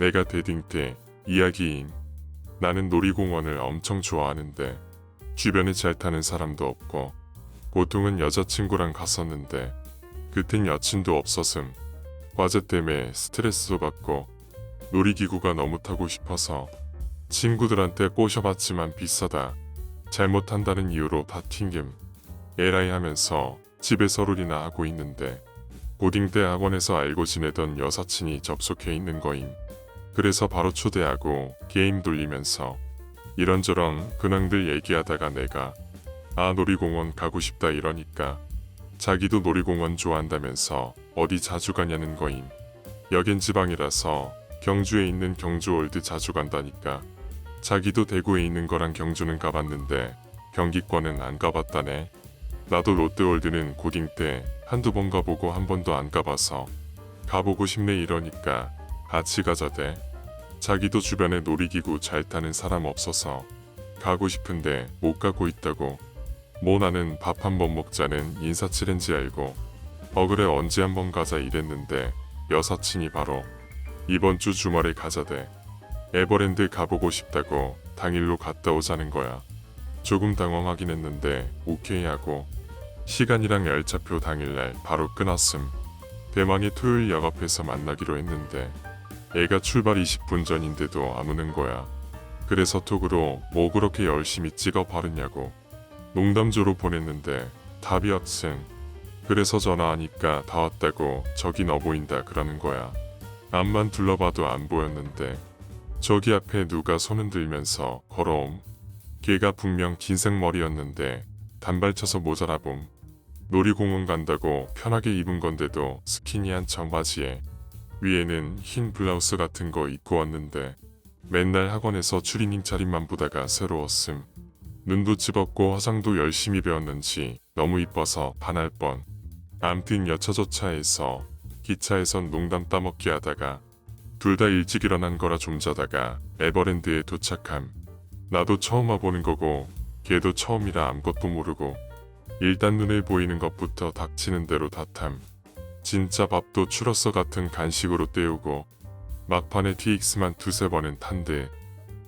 내가 대딩 때 이야기인 나는 놀이공원을 엄청 좋아하는데 주변에 잘 타는 사람도 없고 보통은 여자친구랑 갔었는데 그땐 여친도 없었음 과제 때문에 스트레스도 받고 놀이기구가 너무 타고 싶어서 친구들한테 꼬셔봤지만 비싸다 잘못한다는 이유로 다 튕김 에라이 하면서 집에서 룰이나 하고 있는데 고딩 때 학원에서 알고 지내던 여사친이 접속해 있는 거임. 그래서 바로 초대하고 게임 돌리면서 이런저런 근황들 얘기하다가 내가 아 놀이공원 가고 싶다 이러니까 자기도 놀이공원 좋아한다면서 어디 자주 가냐는 거임. 여긴 지방이라서 경주에 있는 경주월드 자주 간다니까 자기도 대구에 있는 거랑 경주는 가봤는데 경기권은 안 가봤다네. 나도 롯데월드는 고딩 때 한두 번 가보고 한 번도 안 가봐서 가보고 싶네 이러니까 같이 가자대. 자기도 주변에 놀이기구 잘 타는 사람 없어서 가고 싶은데 못 가고 있다고. 뭐 나는 밥 한 번 먹자는 인사치렌지 알고 어 그래 언제 한번 가자 이랬는데 여사친이 바로 이번 주 주말에 가자대. 에버랜드 가보고 싶다고 당일로 갔다 오자는 거야. 조금 당황하긴 했는데 오케이 하고 시간이랑 열차표 당일날 바로 끊었음. 대망의 토요일 역 앞에서 만나기로 했는데 애가 출발 20분 전인데도 안 오는 거야. 그래서 톡으로 뭐 그렇게 열심히 찍어 바르냐고 농담조로 보냈는데 답이 없음. 그래서 전화하니까 다 왔다고 저기 너 보인다 그러는 거야. 앞만 둘러봐도 안 보였는데 저기 앞에 누가 손 흔 들면서 걸어옴. 걔가 분명 긴 생머리였는데 단발 쳐서 모자라봄. 놀이공원 간다고 편하게 입은 건데도 스키니한 청바지에 위에는 흰 블라우스 같은 거 입고 왔는데 맨날 학원에서 추리닝 차림만 보다가 새로웠음. 눈도 집었고 화장도 열심히 배웠는지 너무 이뻐서 반할 뻔. 암튼 여차저차해서 기차에선 농담 따먹기 하다가 둘 다 일찍 일어난 거라 좀 자다가 에버랜드에 도착함. 나도 처음 와보는 거고 걔도 처음이라 아무것도 모르고 일단 눈에 보이는 것부터 닥치는 대로 다탐. 진짜 밥도 추러서 같은 간식으로 때우고 막판에 TX만 두세 번은 탄데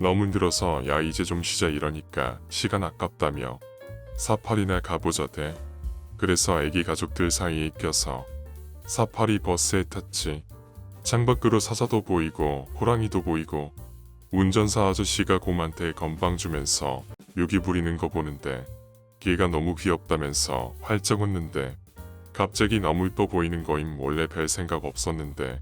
너무 늘어서 야 이제 좀 쉬자 이러니까 시간 아깝다며 사파리나 가보자 대. 그래서 애기 가족들 사이에 껴서 사파리 버스에 탔지. 창밖으로 사자도 보이고 호랑이도 보이고 운전사 아저씨가 곰한테 건방 주면서 욕이 부리는 거 보는데 걔가 너무 귀엽다면서 활짝 웃는데 갑자기 너무 이뻐 보이는 거임 원래 별 생각 없었는데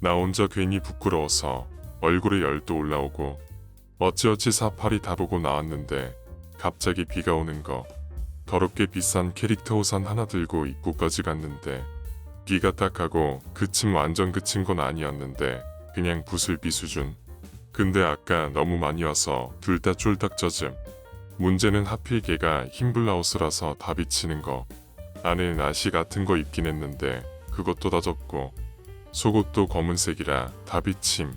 나 혼자 괜히 부끄러워서 얼굴에 열도 올라오고 어찌어찌 사파리 다 보고 나왔는데 갑자기 비가 오는 거. 더럽게 비싼 캐릭터 우산 하나 들고 입구까지 갔는데 비가 딱 하고 그침 완전 그친 건 아니었는데 그냥 부슬비 수준. 근데 아까 너무 많이 와서 둘 다 쫄딱 젖음. 문제는 하필 걔가 흰 블라우스라서 다 비치는 거. 안에 나시 같은 거 입긴 했는데 그것도 다 젖고 속옷도 검은색이라 다 비침.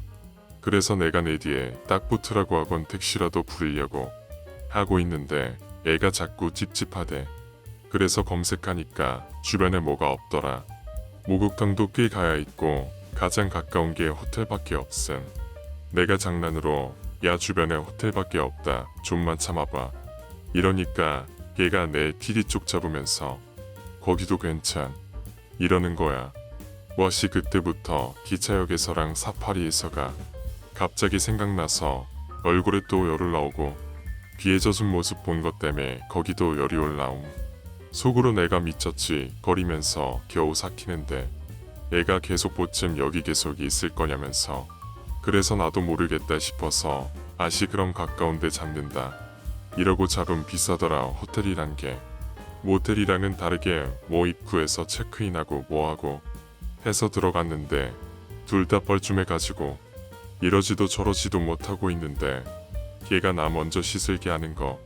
그래서 내가 내 뒤에 딱 붙으라고 하곤 택시라도 부르려고 하고 있는데 애가 자꾸 찝찝하대. 그래서 검색하니까 주변에 뭐가 없더라. 목욕탕도 꽤 가야 있고 가장 가까운 게 호텔밖에 없음. 내가 장난으로 야 주변에 호텔밖에 없다. 좀만 참아봐. 이러니까 걔가 내 TD 쪽 잡으면서 거기도 괜찮. 이러는 거야. 워시 그때부터 기차역에서랑 사파리에서가 갑자기 생각나서 얼굴에 또 열을 나오고 비에 젖은 모습 본 것 때문에 거기도 열이 올라옴. 속으로 내가 미쳤지 거리면서 겨우 삭히는데 애가 계속 보쯤 여기 계속 있을 거냐면서 그래서 나도 모르겠다 싶어서 아시 그럼 가까운데 잡는다. 이러고 잡으면 비싸더라 호텔이란 게. 모텔이랑은 다르게 뭐 입구에서 체크인하고 뭐하고 해서 들어갔는데 둘 다 뻘쭘해가지고 이러지도 저러지도 못하고 있는데 걔가 나 먼저 씻을게 하는 거.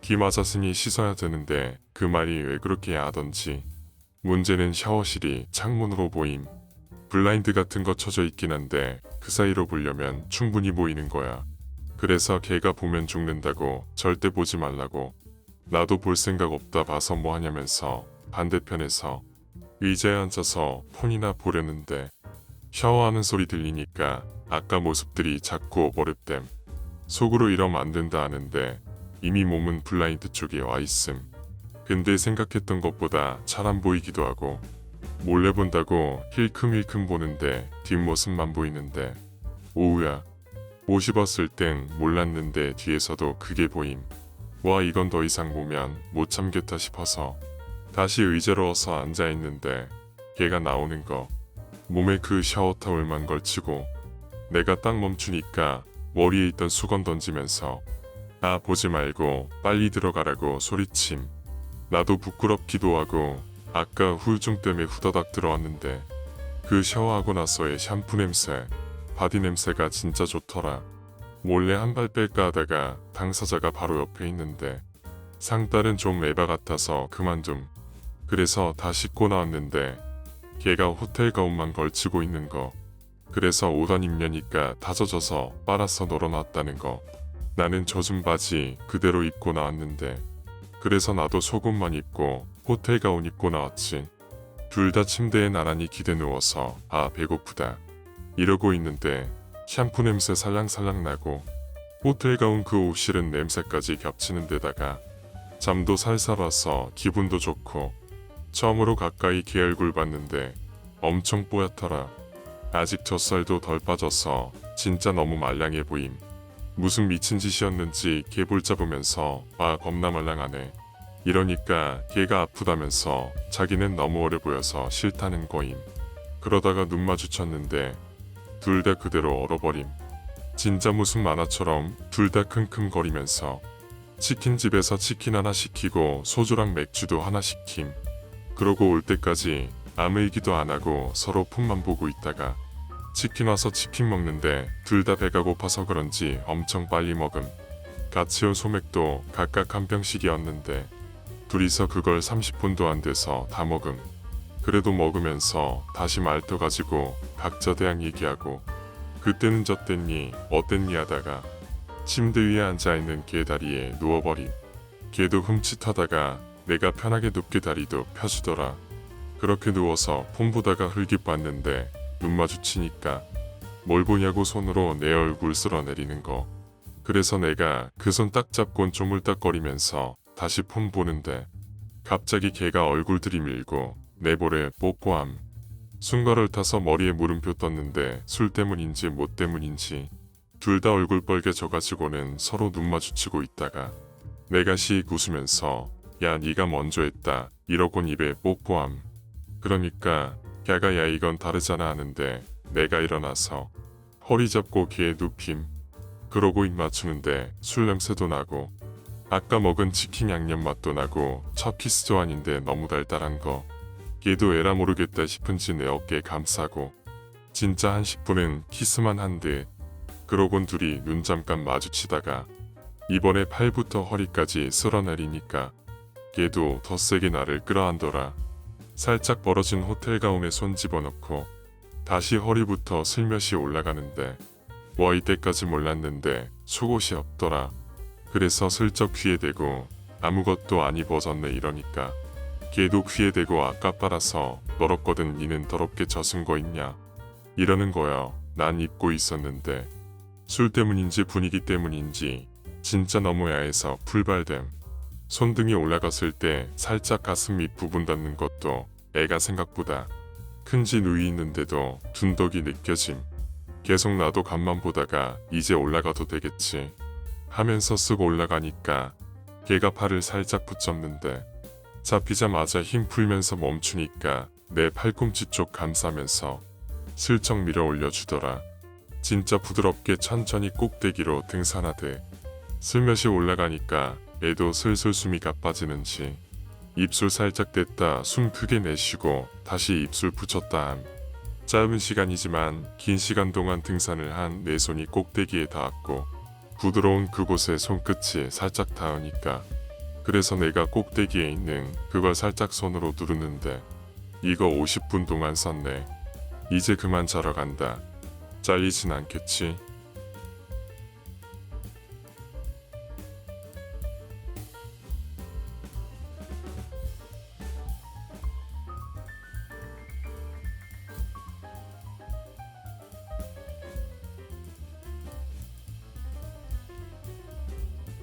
기 맞았으니 씻어야 되는데 그 말이 왜 그렇게 하던지. 문제는 샤워실이 창문으로 보임. 블라인드 같은 거 쳐져 있긴 한데 그 사이로 보려면 충분히 보이는 거야. 그래서 걔가 보면 죽는다고 절대 보지 말라고. 나도 볼 생각 없다 봐서 뭐 하냐면서 반대편에서 의자에 앉아서 폰이나 보려는데 샤워하는 소리 들리니까 아까 모습들이 자꾸 어버릇됨. 속으로 이러면 안 된다 하는데 이미 몸은 블라인드 쪽에 와 있음. 근데 생각했던 것보다 잘 안 보이기도 하고 몰래 본다고 힐큼힐큼 보는데 뒷모습만 보이는데 오우야 옷 입었을 땐 몰랐는데 뒤에서도 그게 보임. 와 이건 더 이상 보면 못 참겠다 싶어서 다시 의자로 어서 앉아 있는데 걔가 나오는 거. 몸에 그 샤워 타월만 걸치고 내가 딱 멈추니까 머리에 있던 수건 던지면서 아 보지 말고 빨리 들어가라고 소리침. 나도 부끄럽기도 하고 아까 후유증 때문에 후다닥 들어왔는데 그 샤워하고 나서의 샴푸 냄새 바디 냄새가 진짜 좋더라 몰래 한 발 뺄까 하다가 당사자가 바로 옆에 있는데 상딸은 좀 에바 같아서 그만둠 그래서 다 씻고 나왔는데 걔가 호텔 가운만 걸치고 있는 거. 그래서 오던 입냐니까 다 젖어서 빨아서 널어놨다는 거. 나는 젖은 바지 그대로 입고 나왔는데 그래서 나도 속옷만 입고 호텔 가운 입고 나왔지. 둘 다 침대에 나란히 기대 누워서 아 배고프다. 이러고 있는데 샴푸 냄새 살랑살랑 나고 호텔 가운 그 옷실은 냄새까지 겹치는 데다가 잠도 살살 와서 기분도 좋고 처음으로 가까이 걔 얼굴 봤는데 엄청 뽀얗더라. 아직 젖살도 덜 빠져서 진짜 너무 말랑해 보임. 무슨 미친 짓이었는지 걔볼 잡으면서 아 겁나 말랑하네. 이러니까 걔가 아프다면서 자기는 너무 어려 보여서 싫다는 거임. 그러다가 눈 마주쳤는데 둘 다 그대로 얼어버림. 진짜 무슨 만화처럼 둘 다 킁킁거리면서 치킨집에서 치킨 하나 시키고 소주랑 맥주도 하나 시킴. 그러고 올 때까지 아무 얘기도 안 하고 서로 폰만 보고 있다가 치킨 와서 치킨 먹는데 둘 다 배가 고파서 그런지 엄청 빨리 먹음. 같이 온 소맥도 각각 한 병씩이었는데 둘이서 그걸 30분도 안 돼서 다 먹음. 그래도 먹으면서 다시 말터 가지고 각자 대학 얘기하고 그때는 저땠니 어땠니 하다가 침대 위에 앉아있는 걔 다리에 누워버림. 걔도 흠칫하다가 내가 편하게 눕게 다리도 펴주더라. 그렇게 누워서 폰 보다가 흘깃 봤는데 눈 마주치니까 뭘 보냐고 손으로 내 얼굴 쓸어내리는 거. 그래서 내가 그 손 딱 잡곤 조물딱거리면서 다시 폰 보는데 갑자기 걔가 얼굴 들이밀고 내 볼에 뽀뽀함. 순간을 타서 머리에 물음표 떴는데 술 때문인지 뭐 때문인지 둘 다 얼굴 빨개져가지고는 서로 눈 마주치고 있다가 내가 씩 웃으면서 야 네가 먼저 했다 이러곤 입에 뽀뽀함. 그러니까 걔가 야 이건 다르잖아 하는데 내가 일어나서 허리 잡고 걔에 눕힘. 그러고 입 맞추는데 술 냄새도 나고 아까 먹은 치킨 양념 맛도 나고 첫 키스도 아닌데 너무 달달한 거. 걔도 에라 모르겠다 싶은지 내 어깨 감싸고 진짜 한 10분은 키스만 한 듯. 그러곤 둘이 눈 잠깐 마주치다가 이번에 팔부터 허리까지 쓸어내리니까 걔도 더 세게 나를 끌어안더라. 살짝 벌어진 호텔 가운에 손 집어넣고 다시 허리부터 슬며시 올라가는데 와 이때까지 몰랐는데 속옷이 없더라. 그래서 슬쩍 귀에 대고 아무것도 안 입어졌네 이러니까 걔도 귀에 대고 아까 빨아서 널었거든 니는 더럽게 젖은 거 있냐? 이러는 거야. 난 입고 있었는데. 술 때문인지 분위기 때문인지 진짜 너무 야해서 풀발됨. 손등이 올라갔을 때 살짝 가슴 밑 부분 닿는 것도 애가 생각보다 큰지 누이 있는데도 둔덕이 느껴짐. 계속 나도 간만 보다가 이제 올라가도 되겠지. 하면서 쓱 올라가니까 걔가 팔을 살짝 붙잡는데 잡히자마자 힘 풀면서 멈추니까 내 팔꿈치 쪽 감싸면서 슬쩍 밀어 올려주더라. 진짜 부드럽게 천천히 꼭대기로 등산하되 슬며시 올라가니까 애도 슬슬 숨이 가빠지는지 입술 살짝 댔다 숨 크게 내쉬고 다시 입술 붙였다 함. 짧은 시간이지만 긴 시간 동안 등산을 한 내 손이 꼭대기에 닿았고 부드러운 그곳에 손끝이 살짝 닿으니까 그래서 내가 꼭대기에 있는 그걸 살짝 손으로 누르는데 이거 50분 동안 썼네. 이제 그만 자러 간다. 잘리진 않겠지?